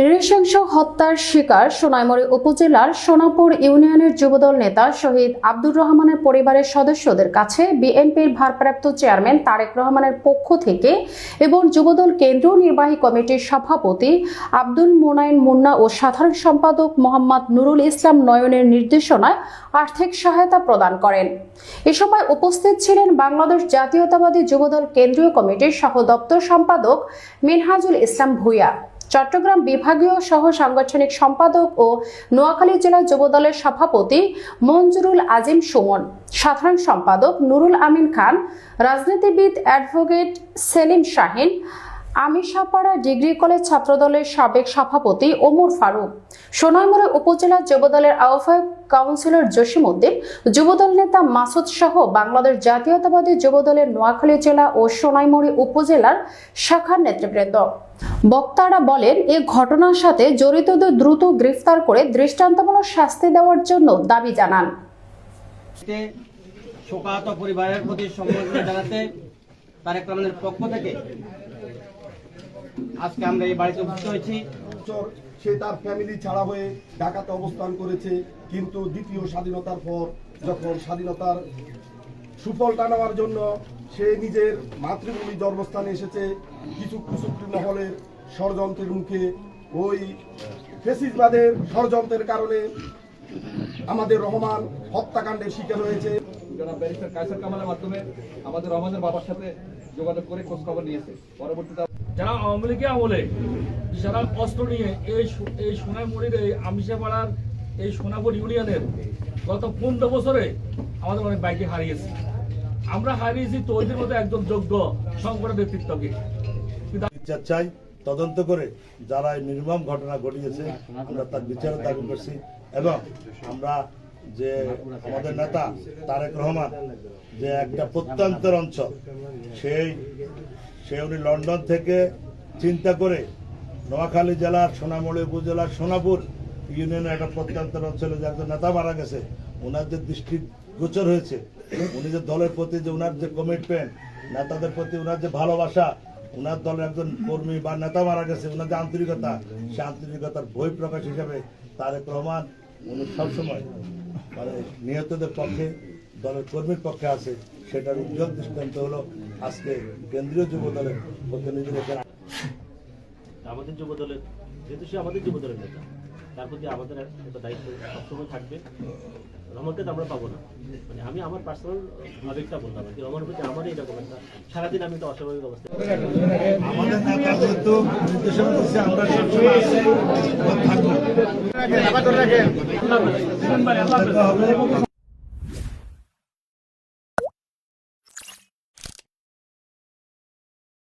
নৃশংস হত্যার শিকার সোনাইমুড়ি উপজেলার সোনাপুর ইউনিয়নের যুবদল নেতা শহীদ আব্দুর রহমানের পরিবারের সদস্যদের কাছে বিএনপির ভারপ্রাপ্ত চেয়ারম্যান তারেক রহমানের পক্ষ থেকে এবং যুবদল কেন্দ্রীয় নির্বাহী কমিটির সভাপতি আব্দুল মোনায়েন মুন্না ও সাধারণ সম্পাদক মোহাম্মদ নুরুল ইসলাম নয়নের নির্দেশনায় আর্থিক সহায়তা প্রদান করেন। এ সময় উপস্থিত ছিলেন বাংলাদেশ জাতীয়তাবাদী যুবদল কেন্দ্রীয় কমিটির সহ দপ্তর সম্পাদক মিনহাজুল ইসলাম ভূঁইয়া। চট্টগ্রাম বিভাগীয় সহ সাংগঠনিক সম্পাদক ও নোয়াখালী জেলা যুবদলের সভাপতি মঞ্জুরুল আজিম সুমন, সাধারণ সম্পাদক নুরুল আমিন খান, রাজনীতিবিদ advocate Selim Shahin Amishapara degree college ছাত্রদলের সাবেক সভাপতি ওমর ফারুক, সোনাইমুড়ি উপজেলা যুবদলের আহ্বায়ক কাউন্সিলর জসিম উদ্দিন, যুবদল নেতা মাসুদ সহ বাংলাদেশ জাতীয়তাবাদী যুবদলের নোয়াখালী জেলা ও সোনাইমুড়ি উপজেলার শাখার নেতৃবৃন্দ। বক্তারা বলেন, এ ঘটনার সাথে জড়িতদের দ্রুত গ্রেফতার করে দৃষ্টান্তমূলক শাস্তি দেওয়ার জন্য দাবি জানান। শোকাহত পরিবারের প্রতি সম্বর্ধনা জানাতে তারেক রহমানের পক্ষ থেকে আজকে আমরা এই বাড়িতে উপস্থিত হয়েছি। সে তার ফ্যামিলি ছাড়া হয়ে ঢাকাতে অবস্থান করেছে কিন্তু দ্বিতীয় স্বাধীনতার পর যখন স্বাধীনতার সুফলটা নেওয়ার জন্য সে নিজের মাতৃভূমি জন্মস্থানে এসেছে কিছু কুচুক্তি মহলের ষড়যন্ত্রের মুখে ওই ফেসিসবাদের ষড়যন্ত্রের কারণে আমাদের রহমান হত্যাকাণ্ডের শিকার হয়েছে। জনাব ব্যারিস্টার কায়সার কামালের মাধ্যমে আমাদের রহমানের বাবার সাথে যোগাযোগ করে খোঁজখবর নিয়েছে। পরবর্তীতে যারা আওয়ামী লীগের আমলে, যারা অস্ত্র নিয়ে এই এই সোনাইমুড়ির এই আমিষাপাড়ার এই সোনাপুর ইউনিয়নের গত পনেরো বছরে আমাদের অনেক বাইকে হারিয়েছে। আমরা হারিয়েছি তৈরির মতো একজন যোগ্য সংগঠন ব্যক্তিত্বকে চাই, তদন্ত করে যারা এই নির্মম ঘটনা ঘটিয়েছে, আমরা তার বিচারের দাবি করছি এবং আমরা যে আমাদের নেতা তারেক রহমান যে একটা প্রত্যন্তর অঞ্চল, সেই সে উনি লন্ডন থেকে চিন্তা করে নোয়াখালী জেলার সোনামুড়ি উপজেলার সোনাপুর ইউনিয়নের একটা প্রত্যন্তর অঞ্চলে যে একজন নেতা মারা গেছে ওনার যে দৃষ্টি গোচর হয়েছে, উনি যে দলের প্রতি যে ওনার যে কমিটমেন্ট নেতাদের প্রতি ওনার যে ভালোবাসা ওনার দলের একজন কর্মী বা নেতা মারা গেছে ওনার যে আন্তরিকতা, সে আন্তরিকতার বই প্রকাশ হিসাবে তারেক রহমান, উনি সবসময় মানে নিহতদের পক্ষে, দলের কর্মীর পক্ষে আছে। সেটার উজ্জ্বল দৃষ্টান্ত হলো আজকে কেন্দ্রীয় যুব দলের প্রতিনিধিরা এখানে আমাদের যুব দলের যেহেতু সে আমাদের যুব দলের নেতা তার প্রতি আমাদের একটা দায়িত্ব সবসময় থাকবে। রহমানকে তো আমরা পাবো না। মানে আমি আমার পার্সোনাল আবেগটা বললাম আর কি। রহমানের প্রতি আমার এরকম একটা সারাদিন আমি তো অস্বাভাবিক অবস্থা। আমাদের নেতা যেহেতু নির্দেশনা দিচ্ছে আমরা সবসময় আছি, থাকব। আল্লাহ হাফেজ। হবে।